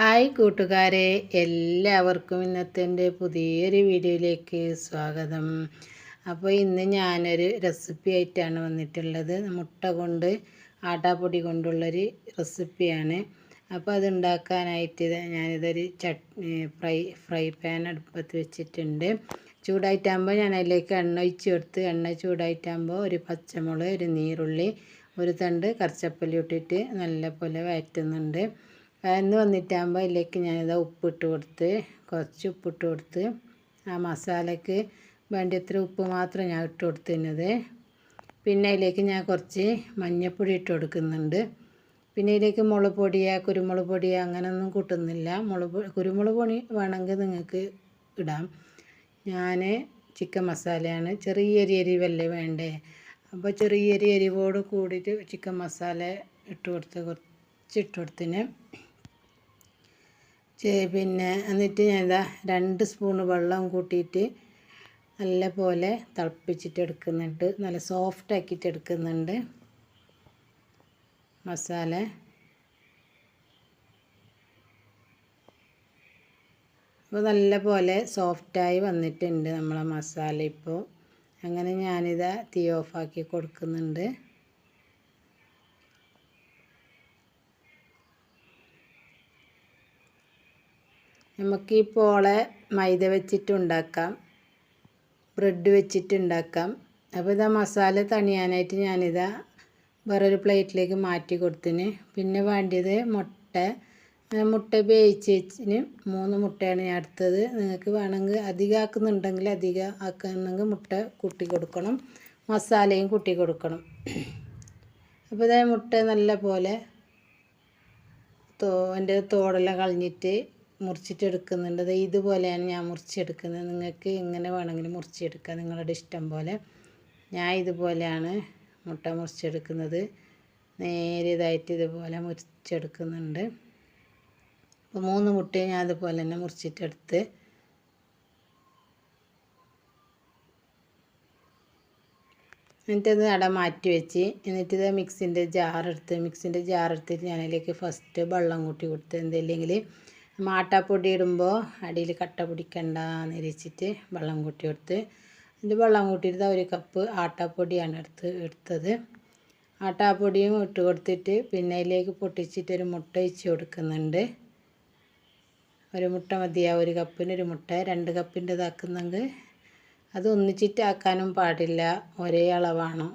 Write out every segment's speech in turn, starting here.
Hi കൂട്ടുകാരെ എല്ലാവർക്കും ഇന്നത്തെ എന്റെ പുതിയൊരു വീഡിയോയിലേക്ക് സ്വാഗതം. അപ്പോൾ ഇന്ന് ഞാനൊരു റെസിപ്പി ആയിട്ടാണ് വന്നിട്ടുള്ളത്. മുട്ട കൊണ്ട് ആട്ടാപ്പൊടി കൊണ്ടുള്ളൊരു റെസിപ്പിയാണ്. അപ്പോൾ അത് ഉണ്ടാക്കാനായിട്ട് ഇത് ഞാനിതൊരു ചട്നി ഫ്രൈ ഫ്രൈ പാൻ അടുപ്പത്ത് വെച്ചിട്ടുണ്ട്. ചൂടായിട്ടാകുമ്പോൾ ഞാൻ അതിലേക്ക് എണ്ണ ഒഴിച്ച് കൊടുത്ത് എണ്ണ ചൂടായിട്ടാകുമ്പോൾ ഒരു പച്ചമുളക് ഒരു നീരുള്ളി ഒരു തണ്ട് കറിച്ചപ്പല്ലി ഇട്ടിട്ട് നല്ലപോലെ വഴറ്റുന്നുണ്ട്. വഴന്ന് വന്നിട്ടാകുമ്പോൾ അതിലേക്ക് ഞാനിത് ഉപ്പിട്ട് കൊടുത്ത് കുറച്ച് ഉപ്പിട്ട് കൊടുത്ത് ആ മസാലയ്ക്ക് വേണ്ടത്ര ഉപ്പ് മാത്രം ഞാൻ ഇട്ട് കൊടുത്തിരുന്നത്. പിന്നെ അതിലേക്ക് ഞാൻ കുറച്ച് മഞ്ഞൾപ്പൊടി ഇട്ട് കൊടുക്കുന്നുണ്ട്. പിന്നെ ഇതിലേക്ക് മുളക് പൊടിയ കുരുമുളക് പൊടിയ അങ്ങനെയൊന്നും കൂട്ടുന്നില്ല. മുളക് കുരുമുളക് പൊടി വേണമെങ്കിൽ നിങ്ങൾക്ക് ഇടാം. ഞാൻ ചിക്കൻ മസാലയാണ്. ചെറിയൊരു എരിവല്ലേ വേണ്ടേ? അപ്പോൾ ചെറിയൊരു എരിവോട് കൂടിയിട്ട് ചിക്കൻ മസാല ഇട്ട് കൊടുത്ത് കുറച്ച് ഇട്ട് കൊടുത്തിന്. പിന്നെ എന്നിട്ട് ഞാൻ ഇതാ രണ്ട് സ്പൂൺ വെള്ളം കൂട്ടിയിട്ട് നല്ല പോലെ തിളപ്പിച്ചിട്ട് എടുക്കുന്നുണ്ട്. നല്ല സോഫ്റ്റ് ആക്കിയിട്ട് എടുക്കുന്നുണ്ട്. മസാല. അപ്പോൾ നല്ല പോലെ സോഫ്റ്റായി വന്നിട്ടുണ്ട് നമ്മളെ മസാല ഇപ്പോൾ അങ്ങനെ ഞാനിത് തീ ഓഫാക്കി കൊടുക്കുന്നുണ്ട്. നമുക്ക് ഈ പോളെ മൈദ വെച്ചിട്ട് ഉണ്ടാക്കാം. ബ്രെഡ് വെച്ചിട്ട് ഉണ്ടാക്കാം. അപ്പോൾ ഇതാ മസാല തണിയാനായിട്ട് ഞാനിതാ വേറൊരു പ്ലേറ്റിലേക്ക് മാറ്റി കൊടുത്തിന്. പിന്നെ വേണ്ടിയത് മുട്ട. മുട്ട വേവിച്ചേച്ചിന് മൂന്ന് മുട്ടയാണ് ഞാൻ എടുത്തത്. നിങ്ങൾക്ക് വേണമെങ്കിൽ അധികം ആക്കുന്നുണ്ടെങ്കിൽ അധികം ആക്കുന്നെങ്കിൽ മുട്ട കൂട്ടി കൊടുക്കണം. മസാലയും കൂട്ടി കൊടുക്കണം. അപ്പോൾ ഇതാ മുട്ട നല്ല പോലെ തോ എന്റെ തോടെല്ലാം കളഞ്ഞിട്ട് മുറിച്ചിട്ടെടുക്കുന്നുണ്ട്. ഇതുപോലെയാണ് ഞാൻ മുറിച്ചെടുക്കുന്നത്. നിങ്ങൾക്ക് എങ്ങനെ വേണമെങ്കിലും മുറിച്ചെടുക്കാം. നിങ്ങളുടെ ഇഷ്ടം പോലെ. ഞാൻ ഇതുപോലെയാണ് മുട്ട മുറിച്ചെടുക്കുന്നത്. നേരെ ഇതായിട്ട് ഇതുപോലെ മുറിച്ചെടുക്കുന്നുണ്ട്. അപ്പോൾ മൂന്ന് മുട്ടയും ഞാൻ അതുപോലെ തന്നെ മുറിച്ചിട്ടെടുത്ത് എന്നിട്ടത് അട മാറ്റി വെച്ച് എന്നിട്ടിത് മിക്സിന്റെ ജാറെടുത്ത് മിക്സിന്റെ ജാറെടുത്തിട്ട് ഞാനതിലേക്ക് ഫസ്റ്റ് വെള്ളം കൂട്ടി കൊടുത്ത് എന്തെങ്കിലും മാട്ടാപ്പൊടി ഇടുമ്പോൾ അടിയിൽ കട്ട പിടിക്കണ്ട ഇരിച്ചിട്ട് വെള്ളം കൂട്ടി കൊടുത്ത് ഇത് വെള്ളം കൂട്ടിയിട്ട് ഒരു കപ്പ് ആട്ടാപ്പൊടിയാണ് എടുത്ത് എടുത്തത്. ആട്ടാപ്പൊടിയും ഇട്ട് കൊടുത്തിട്ട് പിന്നെ അതിലേക്ക് പൊട്ടിച്ചിട്ട് ഒരു മുട്ട ഒഴിച്ച് കൊടുക്കുന്നുണ്ട്. ഒരു മുട്ട മതിയാവും ഒരു കപ്പിന് ഒരു മുട്ട രണ്ട് കപ്പിന്റെ ഇതാക്കുന്നെങ്കിൽ അത് ഒന്നിച്ചിട്ട് ആക്കാനും പാടില്ല. ഒരേ അളവാണ്.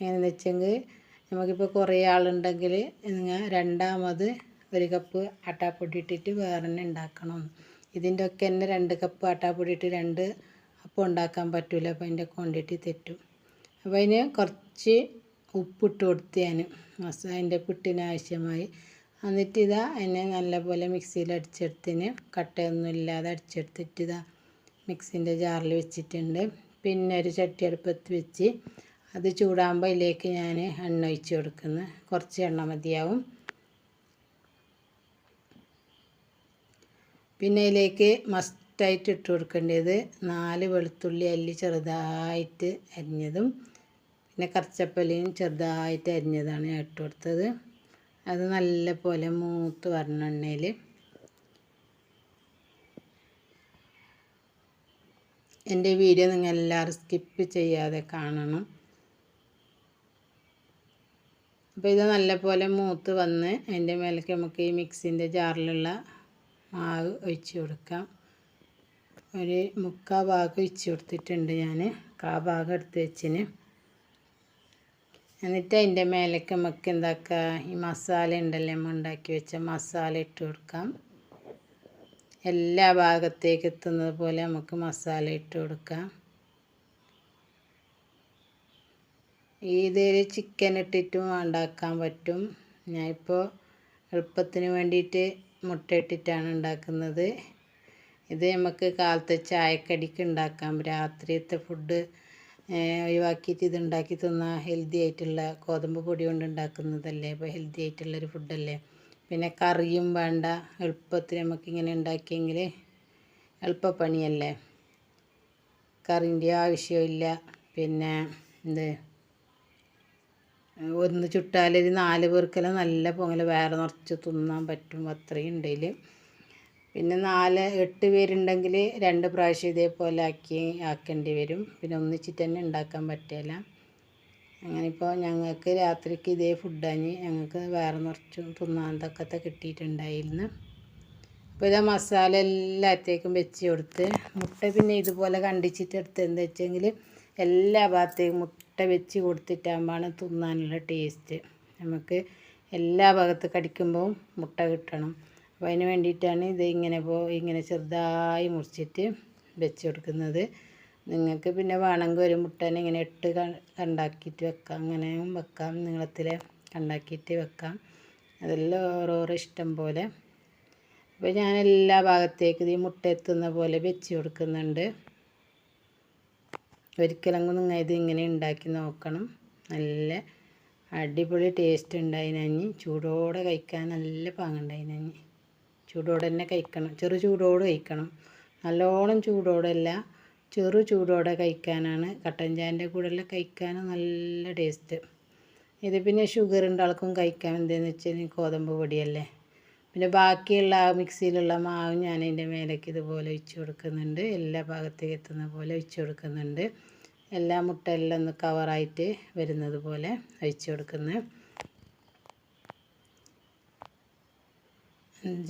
എങ്ങനെയെന്ന് വെച്ചെങ്കിൽ നമുക്കിപ്പോൾ കുറേ ആളുണ്ടെങ്കിൽ നിങ്ങൾ രണ്ടാമത് ഒരു കപ്പ് ആട്ടാപ്പൊടി ഇട്ടിട്ട് വേറെ തന്നെ ഉണ്ടാക്കണം. ഇതിന്റെ ഒക്കെ തന്നെ രണ്ട് കപ്പ് ആട്ടാപ്പൊടി ഇട്ട് രണ്ട് അപ്പം ഉണ്ടാക്കാൻ പറ്റില്ല അപ്പോൾ അതിന്റെ ക്വാണ്ടിറ്റി തെറ്റും. അപ്പോൾ അതിന് കുറച്ച് ഉപ്പിട്ട് കൊടുത്ത് ഞാൻ പുട്ടിന് ആവശ്യമായി. എന്നിട്ട് ഇതാ അതിനെ നല്ലപോലെ മിക്സിയിൽ അടിച്ചെടുത്തിന് കട്ടയൊന്നും ഇല്ലാതെ അടിച്ചെടുത്തിട്ട് ഇതാ മിക്സിന്റെ ജാറിൽ വെച്ചിട്ടുണ്ട്. പിന്നെ ഒരു ചട്ടി അടുപ്പത്ത് വെച്ച് അത് ചൂടാകുമ്പോൾ അതിലേക്ക് ഞാൻ എണ്ണ ഒഴിച്ച് കൊടുക്കുന്നു. കുറച്ച് എണ്ണ മതിയാവും. പിന്നെ ഇതിലേക്ക് മസ്റ്റായിട്ട് ഇട്ട് കൊടുക്കേണ്ടത് നാല് വെളുത്തുള്ളി അല്ലി ചെറുതായിട്ട് അരിഞ്ഞതും പിന്നെ കറച്ചപ്പല്ലിയും ചെറുതായിട്ട് അരിഞ്ഞതാണ് ഇട്ട് കൊടുത്തത്. അത് നല്ല പോലെ മൂത്ത് വരണെണ്ണയിൽ എന്റെ വീഡിയോ നിങ്ങൾ എല്ലാവരും സ്കിപ്പ് ചെയ്യാതെ കാണണം. അപ്പോൾ ഇത് നല്ലപോലെ മൂത്ത് വന്ന് അതിന്റെ മേലേക്ക് നമുക്ക് ഈ മിക്സിന്റെ ജാറിലുള്ള മാവ് ഒഴിച്ച് കൊടുക്കാം. ഒരു മുക്കാ ഭാഗം ഒഴിച്ച് കൊടുത്തിട്ടുണ്ട് ഞാൻ കാ ഭാഗം എടുത്ത് വെച്ചിന്. എന്നിട്ട് അതിന്റെ മേലേക്ക് നമുക്ക് എന്താക്കുക ഈ മസാല ഉണ്ടല്ലോ നമ്മൾ ഉണ്ടാക്കി വെച്ച മസാല ഇട്ട് കൊടുക്കാം. എല്ലാ ഭാഗത്തേക്ക് എത്തുന്നത് പോലെ നമുക്ക് മസാല ഇട്ട് കൊടുക്കാം. ഇതിൽ ചിക്കൻ ഇട്ടിട്ടും ഉണ്ടാക്കാൻ പറ്റും. ഞാനിപ്പോൾ എളുപ്പത്തിന് വേണ്ടിയിട്ട് മുട്ട ഇട്ടിട്ടാണ് ഉണ്ടാക്കുന്നത്. ഇത് നമുക്ക് കാലത്തെ ചായക്കടിക്ക് ഉണ്ടാക്കാം. രാത്രിയത്തെ ഫുഡ് ഒഴിവാക്കിയിട്ട് ഇത് ഉണ്ടാക്കി തിന്നാൽ ഹെൽത്തി ആയിട്ടുള്ള ഗോതമ്പ് പൊടി കൊണ്ട് ഉണ്ടാക്കുന്നതല്ലേ? അപ്പോൾ ഹെൽത്തി ആയിട്ടുള്ളൊരു ഫുഡല്ലേ പിന്നെ കറിയും വേണ്ട. എളുപ്പത്തിൽ നമുക്കിങ്ങനെ ഉണ്ടാക്കിയെങ്കിൽ എളുപ്പപ്പണിയല്ലേ? കറിന്റെ ആവശ്യമില്ല. പിന്നെ എന്ത്? ഒന്ന് ചുട്ടാലൊരു നാല് പേർക്കെല്ലാം നല്ല പൊങ്ങൽ വേറെ നിറച്ച് തിന്നാൻ പറ്റും അത്രയും ഉണ്ടതിൽ പിന്നെ നാല് എട്ട് പേരുണ്ടെങ്കിൽ രണ്ട് പ്രാവശ്യം ഇതേപോലെ ആക്കി ആക്കേണ്ടി വരും. പിന്നെ ഒന്നിച്ചിട്ട് തന്നെ ഉണ്ടാക്കാൻ പറ്റില്ല അങ്ങനെ ഇപ്പോൾ ഞങ്ങൾക്ക് രാത്രിക്ക് ഇതേ ഫുഡാണ് ഞങ്ങൾക്ക് വേറെ നിറച്ചും തിന്നാൻ തക്കത്തെ കിട്ടിയിട്ടുണ്ടായിരുന്നു. അപ്പോൾ ഇതാ മസാല എല്ലാത്തേക്കും വെച്ച് കൊടുത്ത് മുട്ട പിന്നെ ഇതുപോലെ കണ്ടിച്ചിട്ട് എടുത്ത് എന്താ വെച്ചെങ്കിൽ എല്ലാ ഭാഗത്തേക്കും മുട്ട വെച്ച് കൊടുത്തിട്ടാകുമ്പോഴാണ് തിന്നാനുള്ള ടേസ്റ്റ്. നമുക്ക് എല്ലാ ഭാഗത്ത് കടിക്കുമ്പോൾ മുട്ട കിട്ടണം. അപ്പോൾ അതിന് വേണ്ടിയിട്ടാണ് ഇത് ഇങ്ങനെ പോ ഇങ്ങനെ ചെറുതായി മുറിച്ചിട്ട് വെച്ച് കൊടുക്കുന്നത്. നിങ്ങൾക്ക് പിന്നെ വേണമെങ്കിൽ ഒരു മുട്ടനെ ഇങ്ങനെ ഇട്ട് കണ്ടാക്കിയിട്ട് വെക്കാം. അങ്ങനെയും വെക്കാം. നീളത്തിൽ കണ്ടാക്കിയിട്ട് വെക്കാം. അതെല്ലാം ഓരോരോ ഇഷ്ടം പോലെ. അപ്പോൾ ഞാൻ എല്ലാ ഭാഗത്തേക്കും ഈ മുട്ട എത്തുന്ന പോലെ വെച്ച് കൊടുക്കുന്നുണ്ട്. ഒരിക്കലെങ്കിലും നിങ്ങൾ ഇത് ഇങ്ങനെ ഉണ്ടാക്കി നോക്കണം. നല്ല അടിപൊളി ടേസ്റ്റ് ഉണ്ടായിനഞ്ഞി ചൂടോടെ കഴിക്കാൻ നല്ല പാങ്ങുണ്ടായിനഞ്ഞി ചൂടോടെ തന്നെ കഴിക്കണം. ചെറു ചൂടോടെ കഴിക്കണം. നല്ലോണം ചൂടോടല്ല ചെറു ചൂടോടെ കഴിക്കാനാണ്. കട്ടൻ ചായന്റെ കൂടെല്ലാം കഴിക്കാൻ നല്ല ടേസ്റ്റ് ഇത് പിന്നെ ഷുഗർ ഉണ്ടാൾക്കും കഴിക്കാൻ എന്താണെന്ന് വെച്ചാൽ ഗോതമ്പ് പൊടിയല്ലേ? പിന്നെ ബാക്കിയുള്ള മിക്സിയിലുള്ള മാവ് ഞാൻ അതിന്റെ മേലേക്ക് ഇതുപോലെ ഒഴിച്ച് കൊടുക്കുന്നുണ്ട്. എല്ലാ ഭാഗത്തേക്ക് എത്തുന്ന പോലെ ഒഴിച്ച് കൊടുക്കുന്നുണ്ട്. എല്ലാ മുട്ട എല്ലാം ഒന്ന് കവറായിട്ട് വരുന്നത് പോലെ ഒഴിച്ച് കൊടുക്കുന്നു.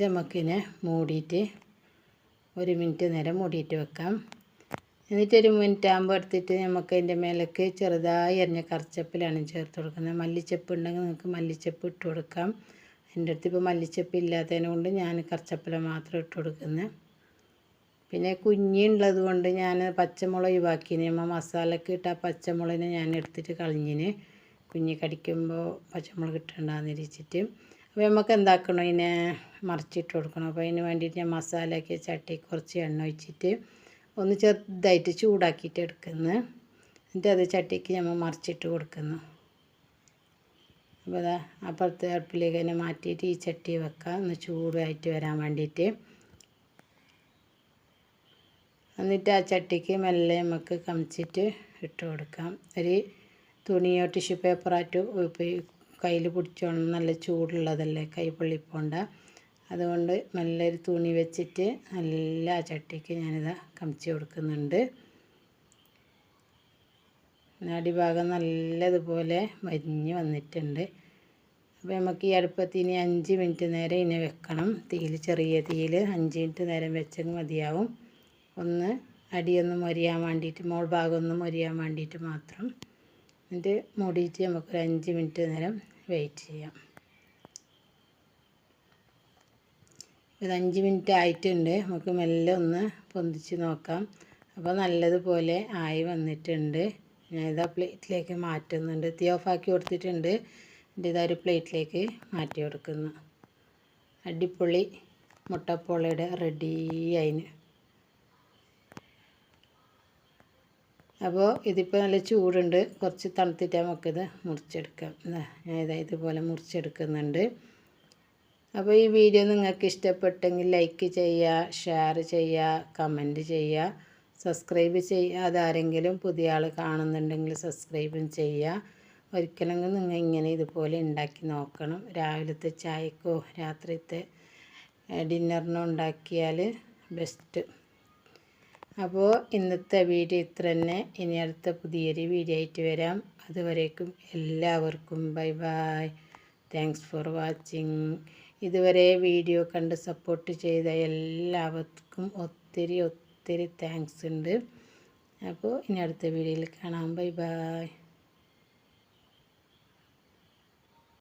ജമക്കിനെ മൂടിയിട്ട് ഒരു മിനിറ്റ് നേരം മൂടിയിട്ട് വെക്കാം. എന്നിട്ട് ഒരു മിനിറ്റ് ആകുമ്പോൾ എടുത്തിട്ട് നമുക്ക് അതിന്റെ മേലേക്ക് ചെറുതായി അരിഞ്ഞ കറിച്ചപ്പിലാണ് ചേർത്ത് കൊടുക്കുന്നത്. മല്ലിച്ചപ്പ് ഉണ്ടെങ്കിൽ നിങ്ങൾക്ക് മല്ലിച്ചപ്പ് ഇട്ട് കൊടുക്കാം. എന്റെ അടുത്ത് ഇപ്പോൾ മല്ലിച്ചപ്പ് ഇല്ലാത്തതിനെ കൊണ്ട് ഞാൻ കറിച്ചപ്പില മാത്രം ഇട്ട് കൊടുക്കുന്നത് പിന്നെ കുഞ്ഞുള്ളത് കൊണ്ട് ഞാൻ പച്ചമുളക് ഒഴിവാക്കിന്. നമ്മൾ മസാലക്ക് ഇട്ട ആ പച്ചമുളകിനെ ഞാൻ എടുത്തിട്ട് കളഞ്ഞിന്. കുഞ്ഞ് കടിക്കുമ്പോൾ പച്ചമുളക് ഇട്ടുണ്ടാകുന്ന ഇരിച്ചിട്ട് അപ്പോൾ നമുക്ക് എന്താക്കണം ഇതിനെ മറിച്ചിട്ട് കൊടുക്കണം. അപ്പോൾ അതിന് വേണ്ടിയിട്ട് ഞാൻ മസാലയൊക്കെ ചട്ടി കുറച്ച് എണ്ണ ഒഴിച്ചിട്ട് ഒന്ന് ചെറുതായിട്ട് ചൂടാക്കിയിട്ട് എടുക്കുന്നു. എന്നിട്ട് അത് ചട്ടിക്ക് നമ്മൾ മറിച്ചിട്ട് കൊടുക്കുന്നു. അപ്പോൾ അപ്പുറത്തെ അടുപ്പിലേക്ക് തന്നെ മാറ്റിയിട്ട് ഈ ചട്ടി വെക്കാം. ഒന്ന് ചൂടായിട്ട് വരാൻ വേണ്ടിയിട്ട്. എന്നിട്ട് ആ ചട്ടിക്ക് മെല്ലെ നമുക്ക് കമിച്ചിട്ട് ഇട്ട് കൊടുക്കാം. ഒരു തുണിയോ ടിഷ്യൂ പേപ്പറായിട്ട് കയ്യിൽ പിടിച്ചോണം. നല്ല ചൂടുള്ളതല്ലേ കൈ പൊള്ളിപ്പോണ്ട. അതുകൊണ്ട് നല്ലൊരു തുണി വെച്ചിട്ട് നല്ല ചട്ടിക്ക് ഞാനിത് കമിച്ച് കൊടുക്കുന്നുണ്ട്. അടിഭാഗം നല്ലതുപോലെ മരിഞ്ഞ് വന്നിട്ടുണ്ട്. അപ്പോൾ നമുക്ക് ഈ അടുപ്പത്ത് ഇനി അഞ്ച് മിനിറ്റ് നേരം ഇനി വെക്കണം. തീയിൽ ചെറിയ തീയിൽ അഞ്ച് മിനിറ്റ് നേരം വെച്ചെങ്കിൽ മതിയാവും. ഒന്ന് അടിയൊന്നും മൊരിയാൻ വേണ്ടിയിട്ട് മോൾ ഭാഗം ഒന്ന് മൊരിയാൻ വേണ്ടിയിട്ട് മാത്രം. എന്നിട്ട് മൂടിയിട്ട് നമുക്കൊരു അഞ്ച് മിനിറ്റ് നേരം വെയിറ്റ് ചെയ്യാം. ഇത് അഞ്ച് മിനിറ്റ് ആയിട്ടുണ്ട്. നമുക്ക് മെല്ലെ ഒന്ന് പൊന്തിച്ച് നോക്കാം. അപ്പോൾ നല്ലതുപോലെ ആയി വന്നിട്ടുണ്ട്. ഞാനിതാ പ്ലേറ്റിലേക്ക് മാറ്റുന്നുണ്ട്. തീ ഓഫാക്കി കൊടുത്തിട്ടുണ്ട്. എന്റെ ഒരു പ്ലേറ്റിലേക്ക് മാറ്റി കൊടുക്കുന്നു. അടിപൊളി മുട്ടപ്പോളയുടെ റെഡി ആയിന് അപ്പോൾ ഇതിപ്പോൾ നല്ല ചൂടുണ്ട്. കുറച്ച് തണുത്തിട്ട് നമുക്കിത് മുറിച്ചെടുക്കാം. ഞാൻ ഇതാ ഇതുപോലെ മുറിച്ചെടുക്കുന്നുണ്ട്. അപ്പോൾ ഈ വീഡിയോ നിങ്ങൾക്ക് ഇഷ്ടപ്പെട്ടെങ്കിൽ ലൈക്ക് ചെയ്യുക ഷെയർ ചെയ്യുക കമന്റ് ചെയ്യുക. സബ്സ്ക്രൈബ് ചെയ്യാതെ ആരെങ്കിലും പുതിയ ആൾ കാണുന്നുണ്ടെങ്കിൽ സബ്സ്ക്രൈബും ചെയ്യുക. ഒരിക്കലെങ്കിലും നിങ്ങൾ ഇങ്ങനെ ഇതുപോലെ ഉണ്ടാക്കി നോക്കണം. രാവിലത്തെ ചായക്കോ രാത്രിത്തെ ഡിന്നറിനോ ഉണ്ടാക്കിയാൽ ബെസ്റ്റ്. അപ്പോൾ ഇന്നത്തെ വീഡിയോ ഇത്ര തന്നെ. ഇനി അടുത്ത പുതിയൊരു വീഡിയോ ആയിട്ട് വരാം. അതുവരേക്കും എല്ലാവർക്കും bye bye. Thanks for watching ഇതുവരെ വീഡിയോ കണ്ട് സപ്പോർട്ട് ചെയ്ത എല്ലാവർക്കും ഒത്തിരി ഒത്തിരി താങ്ക്സ് ഉണ്ട്. അപ്പോൾ ഇനി അടുത്ത വീഡിയോയിൽ കാണാം. Bye bye